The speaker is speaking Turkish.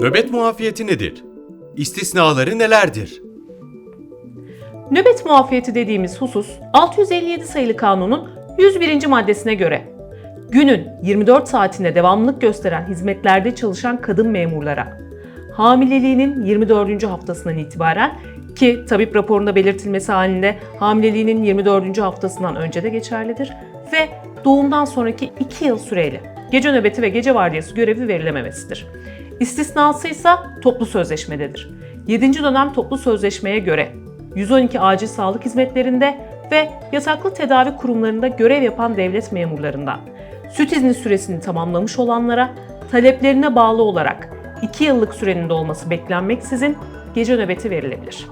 Nöbet muafiyeti nedir? İstisnaları nelerdir? Nöbet muafiyeti dediğimiz husus 657 sayılı kanunun 101. maddesine göre günün 24 saatinde devamlılık gösteren hizmetlerde çalışan kadın memurlara hamileliğinin 24. haftasından itibaren ki tabip raporunda belirtilmesi halinde hamileliğinin 24. haftasından önce de geçerlidir ve doğumdan sonraki 2 yıl süreyle gece nöbeti ve gece vardiyası görevi verilememesidir. İstisnası ise toplu sözleşmededir. 7. dönem toplu sözleşmeye göre 112 acil sağlık hizmetlerinde ve yasaklı tedavi kurumlarında görev yapan devlet memurlarından süt izni süresini tamamlamış olanlara taleplerine bağlı olarak 2 yıllık sürenin dolması beklenmeksizin gece nöbeti verilebilir.